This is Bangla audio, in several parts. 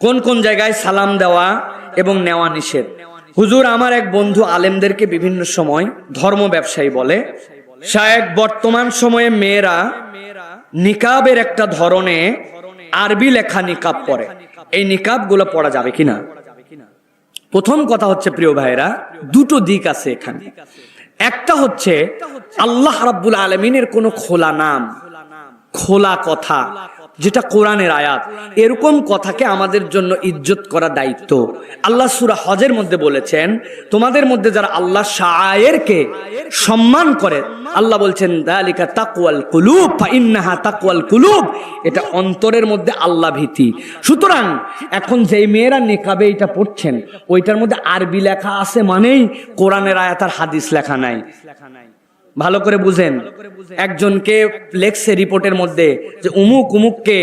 কোন কোন জায়গায় সালাম দেওয়া এবং নেওয়া নিষেধ? হুজুর, আমার এক বন্ধু আলেমদেরকে বিভিন্ন সময় ধর্ম ব্যবসায়ী বলে। শায়েক বর্তমান সময়ে মেয়েরা নিকাবের একটা ধরনে আরবি লেখা নিকাব পরে এই নিকাবগুলো পড়া যাবে কিনা? প্রথম কথা হচ্ছে, প্রিয় ভাইরা দুটো দিক আছে এখানে। একটা হচ্ছে, আল্লাহ রাব্বুল আলমিনের কোনো খোলা নাম, খোলা কথা যেটা কোরআনের আয়াত। এরকম কথাকে আমাদের জন্য ইজ্জত করা দায়িত্ব। আল্লাহ সুরা হজের মধ্যে বলেছেন, তোমাদের মধ্যে যারা আল্লাহ শায়েরকে সম্মান করে, আল্লাহ বলছেন, দালিকা তাকওয়াল কুলুব ইন্নাহা তাকওয়াল কুলুব। এটা অন্তরের মধ্যে আল্লাহ ভীতি। সুতরাং এখন যেই মেয়েরা নিকাবে এটা পড়ছেন, ওইটার মধ্যে আরবি লেখা আছে মানেই কোরআনের আয়াত আর হাদিস লেখা নাই লেখা নাই। ভালো করে বুঝেন। একজনকে লেখছে রিপোর্টের মধ্যে যে উমুক উমুককে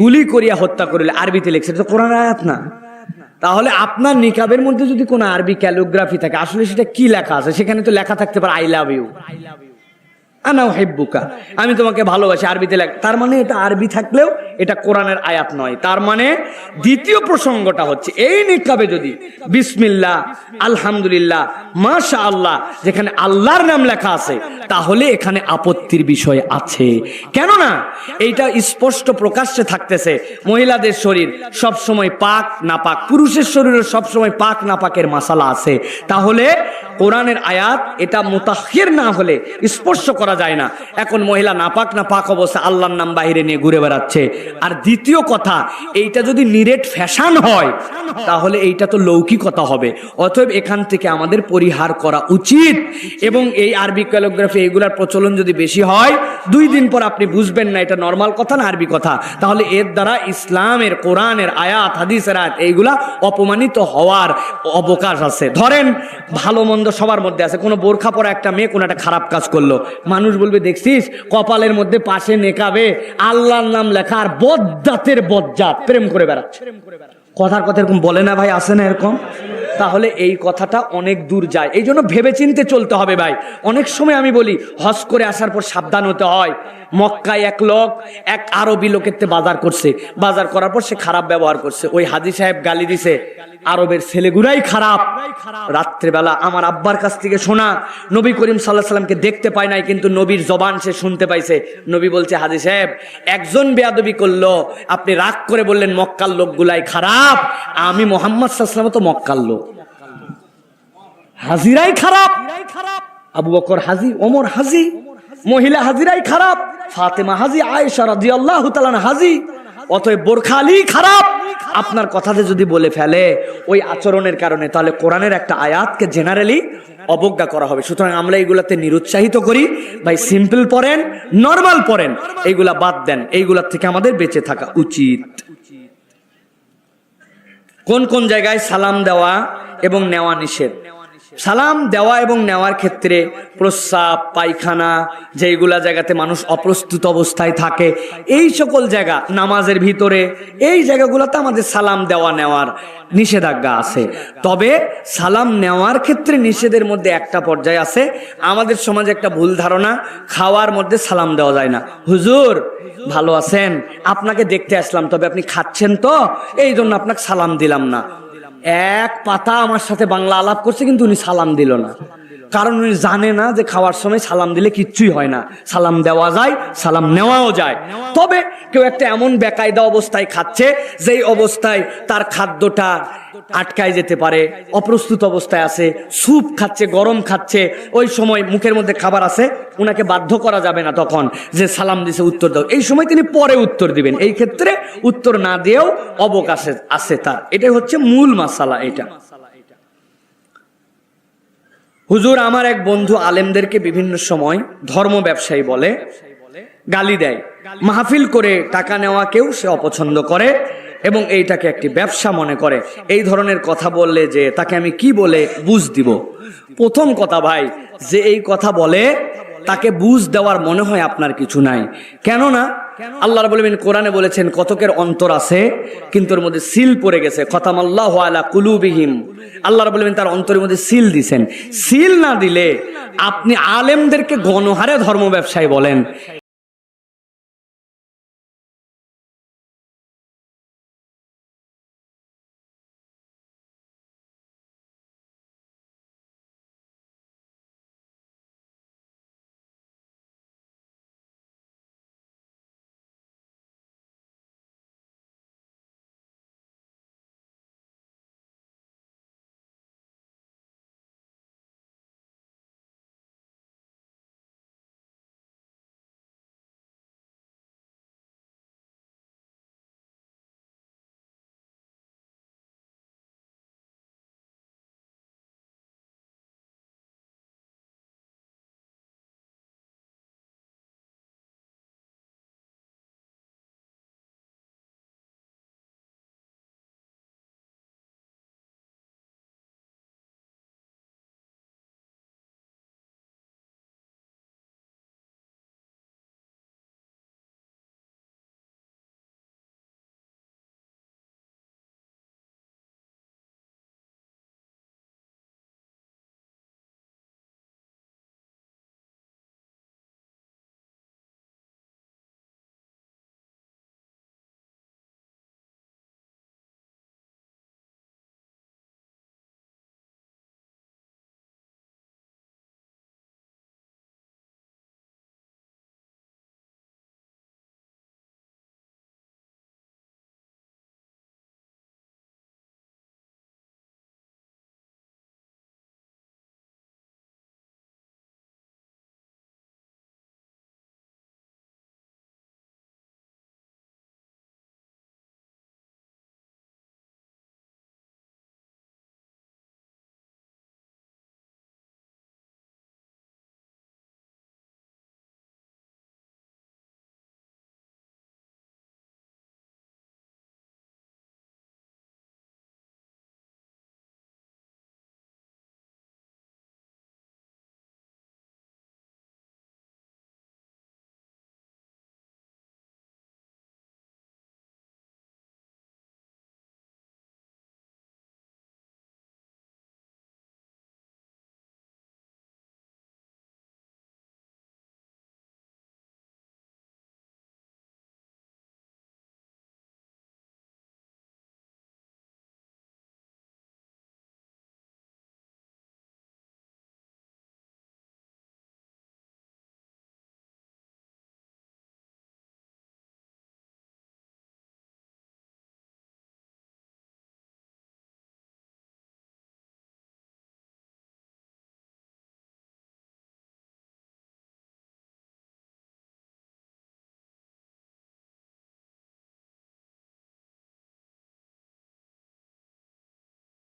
গুলি করিয়া হত্যা করিলে, আরবিতে লেখছে। তো কোরআন আয়াত না। তাহলে আপনার নিকাবের মধ্যে যদি কোনো আরবি ক্যালোগ্রাফি থাকে, আসলে সেটা কি লেখা আছে? সেখানে তো লেখা থাকতে পারে I love you I love you আনাও হেব্বুকা আমি তোমাকে ভালোবাসি, আরবিতে লেখ তার মানে এটা আরবি থাকলেও এটা কোরআনের আয়াত নয়। তার মানে দ্বিতীয় প্রসঙ্গটা হচ্ছে, এই নিকাবে যদি বিসমিল্লা আলহামদুলিল্লাহ মাশা আল্লাহ যেখানে আল্লাহর নাম লেখা আছে, তাহলে এখানে আপত্তির বিষয় আছে। কেননা এইটা স্পষ্ট প্রকাশ্যে থাকতেছে, মহিলাদের শরীর সব সময় পাক না পাক পুরুষের শরীরে সব সময় পাক না পাকের মাসালা আছে। তাহলে কোরআনের আয়াত এটা মোতাহির না হলে স্পর্শ করা যায় না। এখন মহিলা নাপাক না পাক অবস্থা, আল্লাহর নাম বাহিরে নিয়ে ঘুরে বেড়াচ্ছে। আর দ্বিতীয় কথা, এইটা যদি নিরেট ফ্যাশন হয় তাহলে এইটা তো লৌকিকতা হবে। অতএব এখান থেকে আমাদের পরিহার করা উচিত। এবং এই আরবি ক্যালোগ্রাফি এইগুলার প্রচলন যদি বেশি হয়, দুই দিন পর আপনি বুঝবেন না, এটা নর্মাল কথা না আরবি কথা। তাহলে এর দ্বারা ইসলামের, কোরআনের আয়াত, হাদিসের আয়াত, এইগুলা অপমানিত হওয়ার অবকাশ আছে। ধরেন, ভালো মন্দ সবার মধ্যে আছে। কোনো বোরখা পরা একটা মেয়ে কোনো একটা খারাপ কাজ করল। মানুষ বলবে, দেখছিস? কপালের মধ্যে পাশে নেকাবে। আল্লাহর নাম লেখা আর বজ্জাতের বজ্জাত প্রেম করে বেড়াচ্ছে। কথার কথা এরকম বলে না ভাই আসে না এরকম? তাহলে এই কথাটা অনেক দূর যায়। এই জন্য ভেবে চিনতে চলতে হবে ভাই। অনেক সময় আমি বলি, হজ করে আসার পর সাবধান হতে হয়। মক্কায় এক লোক, এক আরবি লোকের বাজার করছে। বাজার করার পর সে খারাপ ব্যবহার করছে। ওই হাজি সাহেব গালি দিছে, আরবের ছেলেগুলাই খারাপ। রাত্রেবেলা আমার আব্বার কাছ থেকে শোনা। নবী করিম সাল্লাহ সাল্লামকে দেখতে পায় নাই, কিন্তু নবীর জবান সে শুনতে পাইছে। নবী বলছে, হাজি সাহেব, একজন বেয়াদবি করল। আপনি রাগ করে বললেন, মক্কার লোকগুলাই খারাপ। আমি মোহাম্মদ সাল্লাম তো মক্কার লোক। হাজিরাই খারাপ। আবু বকর হাজি, ওমর হাজি, মহিলা হাজিরাই খারাপ, ফাতেমা হাজি, আয়েশা রাদিয়াল্লাহু তাআলা হাজি। অতএব বোরখা আলী খারাপ। আপনার কথাতে যদি বলে ফেলে ওই আচরণের কারণে, তাহলে কোরআনের একটা আয়াতকে জেনারেলি অবজ্ঞা করা হবে। সুতরাং আমরা এইগুলাতে নিরুৎসাহিত করি। ভাই সিম্পল পড়েন নর্মাল পড়েন। এইগুলা বাদ দেন। এইগুলার থেকে আমাদের বেঁচে থাকা উচিত। কোন কোন জায়গায় সালাম দেওয়া এবং নেওয়া নিষেধ? সালাম দেওয়া এবং নেওয়ার ক্ষেত্রে প্রস্রাব, পায়খানা, যেইগুলা জায়গাতে মানুষ অপ্রস্তুত অবস্থায় থাকে, এই সকল জায়গা নামাজের ভিতরে, এই জায়গাগুলোতে আমাদের সালাম দেওয়া নেওয়ার নিষেধাজ্ঞা আছে। তবে সালাম নেওয়ার ক্ষেত্রে নিষেধের মধ্যে একটা পর্যায়ে আছে। আমাদের সমাজে একটা ভুল ধারণা, খাওয়ার মধ্যে সালাম দেওয়া যায় না। হুজুর, ভালো আছেন? আপনাকে দেখতে আসলাম, তবে আপনি খাচ্ছেন তো? এই জন্য আপনাকে সালাম দিলাম না। এক পাতা আমার সাথে বাংলা আলাপ করছে কিন্তু উনি সালাম দিল না। কারণ উনি জানে না যে খাওয়ার সময় সালাম দিলে কিচ্ছুই হয় না। সালাম দেওয়া যায়, সালাম নেওয়াও যায়। তবে কেউ একটা এমন বেকায়দা অবস্থায় খাচ্ছে, যেই অবস্থায় তার খাদ্যটা আটকায় যেতে পারে, অপ্রস্তুত অবস্থায় আছে, স্যুপ খাচ্ছে, গরম খাচ্ছে, ওই সময় মুখের মধ্যে খাবার আছে ওনাকে বাধ্য করা যাবে না তখন যে সালাম দিছে, উত্তর দাও। এই সময় তিনি পরে উত্তর দিবেন। এই ক্ষেত্রে উত্তর না দিয়েও অবকাশে আছে তার। এটাই হচ্ছে মূল মাসালা এটা। হুজুর, আমার এক বন্ধু আলেমদেরকে বিভিন্ন সময় ধর্ম ব্যবসায়ী বলে গালি দেয়। মাহফিল করে টাকা নেওয়াকেও সে অপছন্দ করে এবং এইটাকে একটি ব্যবসা মনে করে। এই ধরনের কথা বললে যে তাকে আমি কি বলে বুঝ দিব? প্রথম কথা ভাই, যে এই কথা বলে তাকে বুঝ দেওয়ার মনে হয় আপনার কিছু নাই। কেননা আল্লাহ বলবেন কোরআনে বলেছেন, কতকের অন্তর আছে, কিন্তু ওর মধ্যে সিল পড়ে গেছে। খতাম আল্লাহ আলা কুলুবিহীন আল্লাহ বলবেন তার অন্তরের মধ্যে সিল দিছেন। সিল না দিলে আপনি আলেমদেরকে গণহারে ধর্ম ব্যবসায়ী বলেন।